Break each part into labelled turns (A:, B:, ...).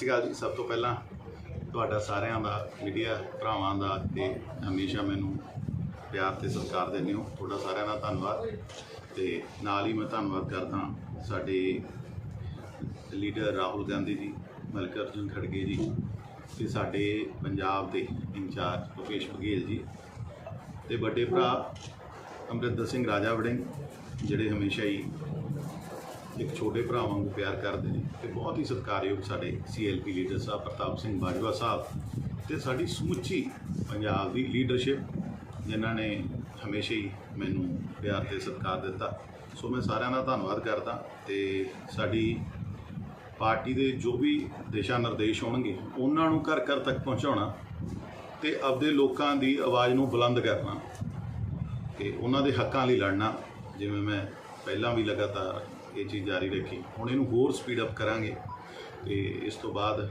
A: ਸ਼੍ਰੀ ਅਕਾਲ ਜੀ, ਸਭ ਤੋਂ ਪਹਿਲਾਂ ਤੁਹਾਡਾ ਸਾਰਿਆਂ ਦਾ, ਮੀਡੀਆ ਭਰਾਵਾਂ ਦਾ ਤੇ ਹਮੇਸ਼ਾ ਮੈਨੂੰ ਪਿਆਰ ਤੇ ਸਤਿਕਾਰ ਦਿੰਦੇ ਹੋ। ਤੁਹਾਡਾ ਸਾਰਿਆਂ ਦਾ ਧੰਨਵਾਦ ਤੇ ਨਾਲ ਹੀ ਮੈਂ ਧੰਨਵਾਦ ਕਰਦਾ ਸਾਡੇ ਲੀਡਰ ਰਾਹੁਲ ਗਾਂਧੀ ਜੀ, ਮਲਕਰਜਨ ਖੜਗੇ ਜੀ ਤੇ ਸਾਡੇ ਪੰਜਾਬ ਦੇ ਇੰਚਾਰਜ ਭੁਪੇਸ਼ ਬਘੇਲ ਜੀ ਤੇ ਵੱਡੇ ਭਰਾ ਅਮਰਿੰਦਰ ਸਿੰਘ ਰਾਜਾ ਵੜਿੰਗ, ਜਿਹੜੇ ਹਮੇਸ਼ਾ ਹੀ ਇੱਕ ਛੋਟੇ ਭਰਾ ਵਾਂਗੂ ਪਿਆਰ ਕਰਦੇ ਨੇ ਤੇ ਬਹੁਤ ਹੀ ਸਤਿਕਾਰਯੋਗ ਸਾਡੇ ਸੀਐਲਪੀ ਲੀਡਰ ਸਾਹਿਬ ਪ੍ਰਤਾਪ ਸਿੰਘ ਬਾਜਵਾ ਸਾਹਿਬ ਤੇ ਸਾਡੀ ਸਮੁੱਚੀ ਪੰਜਾਬ ਦੀ ਲੀਡਰਸ਼ਿਪ ਜਿਨ੍ਹਾਂ ਨੇ ਹਮੇਸ਼ਾ ਹੀ ਮੈਨੂੰ ਪਿਆਰ ਤੇ ਸਤਿਕਾਰ ਦਿੱਤਾ। ਸੋ ਮੈਂ ਸਾਰਿਆਂ ਦਾ ਧੰਨਵਾਦ ਕਰਦਾ ਤੇ ਸਾਡੀ ਪਾਰਟੀ ਦੇ ਜੋ ਵੀ ਦਿਸ਼ਾ ਨਿਰਦੇਸ਼ ਹੋਣਗੇ, ਉਹਨਾਂ ਨੂੰ ਘਰ ਘਰ ਤੱਕ ਪਹੁੰਚਾਉਣਾ ਤੇ ਆਪਦੇ ਲੋਕਾਂ ਦੀ ਆਵਾਜ਼ ਨੂੰ ਬੁਲੰਦ ਕਰਨਾ ਤੇ ਉਹਨਾਂ ਦੇ ਹੱਕਾਂ ਲਈ ਲੜਨਾ, ਜਿਵੇਂ ਮੈਂ ਪਹਿਲਾਂ ਵੀ ਲਗਾਤਾਰ ਇਹ ਚੀਜ਼ ਜਾਰੀ ਰੱਖੀ। ਹੁਣ ਇਹਨੂੰ ਹੋਰ ਸਪੀਡ ਅਪ ਕਰਾਂਗੇ ਤੇ ਇਸ ਤੋਂ ਬਾਅਦ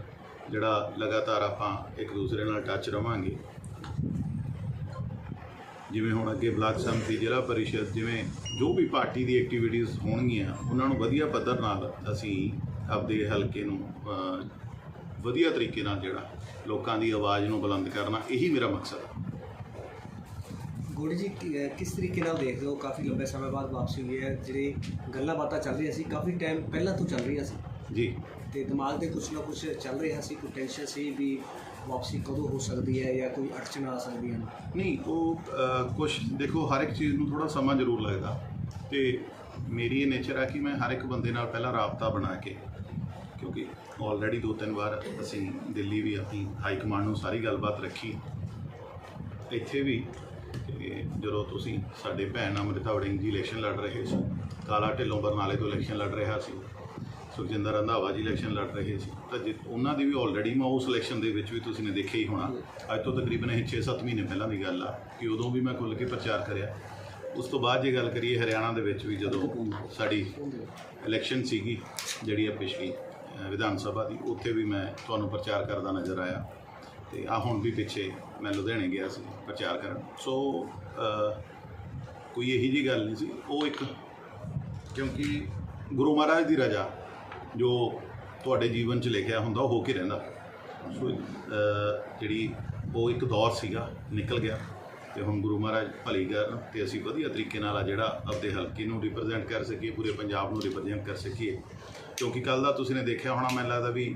A: ਜਿਹੜਾ ਲਗਾਤਾਰ ਆਪਾਂ ਇੱਕ ਦੂਸਰੇ ਨਾਲ ਟੱਚ ਰਵਾਂਗੇ। ਜਿਵੇਂ ਹੁਣ ਅੱਗੇ ਬਲਾਕ ਸੰਮਤੀ, ਜ਼ਿਲ੍ਹਾ ਪਰਿਸ਼ਦ ਜਿਵੇਂ ਜੋ ਵੀ ਪਾਰਟੀ ਦੀ ਐਕਟੀਵਿਟੀਜ਼ ਹੋਣਗੀਆਂ, ਉਹਨਾਂ ਨੂੰ ਵਧੀਆ ਪੱਧਰ ਨਾਲ ਅਸੀਂ ਆਪਦੇ ਹਲਕੇ ਨੂੰ ਵਧੀਆ ਤਰੀਕੇ ਨਾਲ ਜਿਹੜਾ ਲੋਕਾਂ ਦੀ ਆਵਾਜ਼ ਨੂੰ ਬੁਲੰਦ ਕਰਨਾ, ਇਹੀ ਮੇਰਾ ਮਕਸਦ ਹੈ
B: ਗੋੜੀ ਜੀ ਕਿਸ ਤਰੀਕੇ ਨਾਲ ਦੇਖਦੇ ਹੋ? ਕਾਫੀ ਲੰਬੇ ਸਮੇਂ ਬਾਅਦ ਵਾਪਸੀ ਹੋਈ ਹੈ ਜਿਹੜੀ ਗੱਲਾਂ ਬਾਤਾਂ ਚੱਲ ਰਹੀਆਂ ਸੀ ਕਾਫੀ ਟਾਈਮ ਪਹਿਲਾਂ ਤੋਂ ਚੱਲ ਰਹੀਆਂ ਸੀ।
A: ਜੀ।
B: ਤੇ ਦਿਮਾਗ ਦੇ ਕੁਝ ਨਾ ਕੁਝ ਚੱਲ ਰਿਹਾ ਸੀ ਕੋਈ ਟੈਨਸ਼ਨ ਸੀ ਵੀ ਵਾਪਸੀ ਕਦੋਂ ਹੋ ਸਕਦੀ ਹੈ ਜਾਂ ਕੋਈ ਅੜਚਣ ਆ ਸਕਦੀ ਹਨ
A: ਨਹੀਂ ਉਹ ਕੁਝ ਦੇਖੋ ਹਰ ਇੱਕ ਚੀਜ਼ ਨੂੰ ਥੋੜਾ ਸਮਾਂ ਜ਼ਰੂਰ ਲੱਗਦਾ। ਤੇ ਮੇਰੀ ਇਹ ਨੇਚਰ ਆ ਕਿ ਮੈਂ ਹਰ ਇੱਕ ਬੰਦੇ ਨਾਲ ਪਹਿਲਾਂ ਰਾਬਤਾ ਬਣਾ ਕੇ ਕਿਉਂਕਿ ਆਲਰੇਡੀ ਦੋ ਤਿੰਨ ਵਾਰ ਅਸੀਂ ਦਿੱਲੀ ਵੀ ਆਪਣੀ ਹਾਈ ਕਮਾਂਡ ਨੂੰ ਸਾਰੀ ਗੱਲਬਾਤ ਰੱਖੀ। ਇੱਥੇ ਵੀ ਤੇ ਜਦੋਂ ਤੁਸੀਂ ਸਾਡੇ ਭੈਣ ਅਮ੍ਰਿਤਾ ਵੜਿੰਗ ਜੀ ਇਲੈਕਸ਼ਨ ਲੜ ਰਹੇ ਸੀ, ਕਾਲਾ ਢਿੱਲੋਂ ਬਰਨਾਲੇ ਤੋਂ ਇਲੈਕਸ਼ਨ ਲੜ ਰਿਹਾ ਸੀ, ਸੁਖਜਿੰਦਰ ਰੰਧਾਵਾ ਜੀ ਇਲੈਕਸ਼ਨ ਲੜ ਰਹੇ ਸੀ, ਤਾਂ ਜਿ ਉਹਨਾਂ ਦੀ ਵੀ ਆਲਰੇਡੀ ਮੈਂ ਉਸ ਇਲੈਕਸ਼ਨ ਦੇ ਵਿੱਚ ਵੀ ਤੁਸੀਂ ਨੇ ਦੇਖਿਆ ਹੀ ਹੋਣਾ, ਅੱਜ ਤੋਂ ਤਕਰੀਬਨ ਇਹ 6-7 ਮਹੀਨੇ ਪਹਿਲਾਂ ਦੀ ਗੱਲ ਆ ਕਿ ਉਦੋਂ ਵੀ ਮੈਂ ਖੁੱਲ੍ਹ ਕੇ ਪ੍ਰਚਾਰ ਕਰਿਆ। ਉਸ ਤੋਂ ਬਾਅਦ ਜੇ ਗੱਲ ਕਰੀਏ ਹਰਿਆਣਾ ਦੇ ਵਿੱਚ ਵੀ ਜਦੋਂ ਸਾਡੀ ਇਲੈਕਸ਼ਨ ਸੀਗੀ, ਜਿਹੜੀ ਆ ਪਿਛਲੀ ਵਿਧਾਨ ਸਭਾ ਦੀ, ਉੱਥੇ ਵੀ ਮੈਂ ਤੁਹਾਨੂੰ ਪ੍ਰਚਾਰ ਕਰਦਾ ਨਜ਼ਰ ਆਇਆ। ਤੇ ਆ ਹੁਣ ਵੀ ਪਿੱਛੇ ਮੈਂ ਲੁਧਿਆਣੇ ਗਿਆ ਸੀ ਪ੍ਰਚਾਰ ਕਰਨ। ਸੋ ਕੋਈ ਇਹੀ ਜੀ ਗੱਲ ਨਹੀਂ ਸੀ। ਉਹ ਇੱਕ, ਕਿਉਂਕਿ ਗੁਰੂ ਮਹਾਰਾਜ ਦੀ ਰਜ਼ਾ ਜੋ ਤੁਹਾਡੇ ਜੀਵਨ 'ਚ ਲਿਖਿਆ ਹੁੰਦਾ, ਉਹ ਹੋ ਕੇ ਰਹਿੰਦਾ। ਸੋ ਜਿਹੜੀ ਉਹ ਇੱਕ ਦੌਰ ਸੀਗਾ, ਨਿਕਲ ਗਿਆ ਤੇ ਹੁਣ ਗੁਰੂ ਮਹਾਰਾਜ ਭਲੀ ਕਰਨ ਤੇ ਅਸੀਂ ਵਧੀਆ ਤਰੀਕੇ ਨਾਲ ਆ ਜਿਹੜਾ ਆਪਦੇ ਹਲਕੇ ਨੂੰ ਰਿਪਰੈਜ਼ੈਂਟ ਕਰ ਸਕੀਏ, ਪੂਰੇ ਪੰਜਾਬ ਨੂੰ ਰਿਪਰੈਜ਼ੈਂਟ ਕਰ ਸਕੀਏ। ਕਿਉਂਕਿ ਕੱਲ ਦਾ ਤੁਸੀਂ ਨੇ ਦੇਖਿਆ ਹੋਣਾ, ਮੈਨੂੰ ਲੱਗਦਾ ਵੀ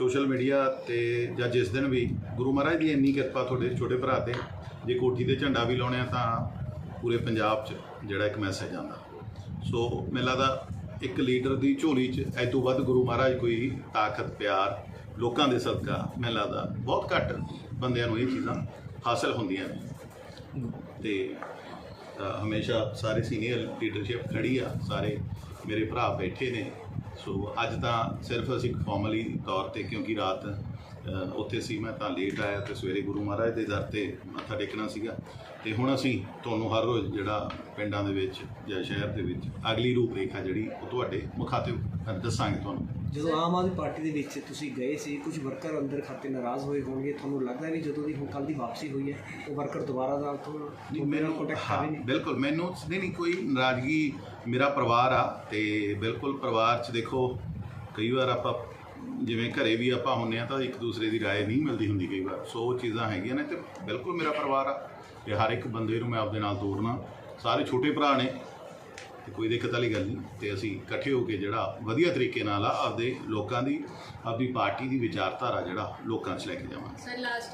A: ਸੋਸ਼ਲ ਮੀਡੀਆ ਤੇ ਜਾਂ ਜਿਸ ਦਿਨ ਵੀ ਗੁਰੂ ਮਹਾਰਾਜ ਦੀ ਇੰਨੀ ਕਿਰਪਾ ਤੁਹਾਡੇ ਛੋਟੇ ਭਰਾ ਤੇ, ਜੇ ਕੋਠੀ ਤੇ ਝੰਡਾ ਵੀ ਲਾਉਣੇ ਆ ਤਾਂ ਪੂਰੇ ਪੰਜਾਬ 'ਚ ਜਿਹੜਾ ਇੱਕ ਮੈਸੇਜ ਆਉਂਦਾ। ਸੋ ਮੈਨੂੰ ਲੱਗਦਾ ਇੱਕ ਲੀਡਰ ਦੀ ਝੋਲੀ 'ਚ ਐ ਤੋਂ ਵੱਧ ਗੁਰੂ ਮਹਾਰਾਜ ਕੋਈ ਤਾਕਤ, ਪਿਆਰ ਲੋਕਾਂ ਦੇ ਸਦਕਾ ਮੈਨੂੰ ਲੱਗਦਾ ਬਹੁਤ ਘੱਟ ਬੰਦਿਆਂ ਨੂੰ ਇਹ ਚੀਜ਼ਾਂ ਹਾਸਲ ਹੁੰਦੀਆਂ ਨੇ। ਤੇ ਹਮੇਸ਼ਾ ਸਾਰੇ ਸੀਨੀਅਰ ਲੀਡਰਸ਼ਿਪ ਖੜੀ ਆ, ਸਾਰੇ ਮੇਰੇ ਭਰਾ ਬੈਠੇ ਨੇ। ਸੋ ਅੱਜ ਤਾਂ ਸਿਰਫ ਅਸੀਂ ਫਾਰਮਲੀ ਤੌਰ ਤੇ ਕਿਉਂਕਿ ਰਾਤ ਉੱਥੇ ਸੀ ਮੈਂ ਤਾਂ ਲੇਟ ਆਇਆ ਤੇ ਸਵੇਰੇ ਗੁਰੂ ਮਹਾਰਾਜ ਦੇ ਦਰ ਤੇ ਮੱਥਾ ਟੇਕਣਾ ਸੀਗਾ। ਤੇ ਹੁਣ ਅਸੀਂ ਤੁਹਾਨੂੰ ਹਰ ਰੋਜ਼ ਜਿਹੜਾ ਪਿੰਡਾਂ ਦੇ ਵਿੱਚ ਜਾਂ ਸ਼ਹਿਰ ਦੇ ਵਿੱਚ ਅਗਲੀ ਰੂਪਰੇਖਾ ਜਿਹੜੀ ਉਹ ਤੁਹਾਡੇ ਮੁਖਾਤਿਬ ਦੱਸਾਂਗੇ ਤੁਹਾਨੂੰ।
B: ਜਦੋਂ ਆਮ ਆਦਮੀ ਪਾਰਟੀ ਦੇ ਵਿੱਚ ਤੁਸੀਂ ਗਏ ਸੀ ਕੁਝ ਵਰਕਰ ਅੰਦਰ ਖਾਤੇ ਨਾਰਾਜ਼ ਹੋਏ ਹੋਣਗੇ ਤੁਹਾਨੂੰ ਲੱਗਦਾ ਵੀ ਜਦੋਂ ਦੀ ਹੁਣ ਕੱਲ ਦੀ ਵਾਪਸੀ ਹੋਈ ਹੈ ਉਹ ਵਰਕਰ ਦੁਬਾਰਾ ਨਾਲ ਤੋਂ
A: ਮੈਨੂੰ
B: ਕੰਟੈਕਟ ਕਰ ਰਹੇ ਨੇ
A: ਬਿਲਕੁਲ ਮੈਨੂੰ ਨਹੀਂ ਨਹੀਂ ਕੋਈ ਨਾਰਾਜ਼ਗੀ ਮੇਰਾ ਪਰਿਵਾਰ ਆ ਤੇ ਬਿਲਕੁਲ ਪਰਿਵਾਰ 'ਚ ਦੇਖੋ ਕਈ ਵਾਰ ਆਪਾਂ ਜਿਵੇਂ ਘਰੇ ਵੀ ਆਪਾਂ ਹੁੰਨੇ ਆ ਤਾਂ ਇੱਕ ਦੂਸਰੇ ਦੀ رائے ਨਹੀਂ ਮਿਲਦੀ ਹੁੰਦੀ ਕਈ ਵਾਰ ਸੋ ਉਹ ਚੀਜ਼ਾਂ ਹੈਗੀਆਂ ਨੇ ਤੇ ਬਿਲਕੁਲ ਮੇਰਾ ਪਰਿਵਾਰ ਆ ਤੇ ਹਰ ਇੱਕ ਬੰਦੇ ਨੂੰ ਮੈਂ ਆਪਦੇ ਨਾਲ ਤੋਰਨਾ ਸਾਰੇ ਛੋਟੇ ਭਰਾ ਨੇ ਤੇ ਕੋਈ ਦਿੱਕਤ ਵਾਲੀ ਗੱਲ ਨਹੀਂ ਤੇ ਅਸੀਂ ਇਕੱਠੇ ਹੋ ਕੇ ਜਿਹੜਾ ਵਧੀਆ ਤਰੀਕੇ ਨਾਲ ਆ ਆਪਦੇ ਲੋਕਾਂ ਦੀ ਆਪਦੀ ਪਾਰਟੀ ਦੀ ਵਿਚਾਰਧਾਰਾ ਜਿਹੜਾ ਲੋਕਾਂ 'ਚ ਲੈ ਕੇ ਜਾਵਾਂਗੇ
C: ਸਰ ਲਾਸਟ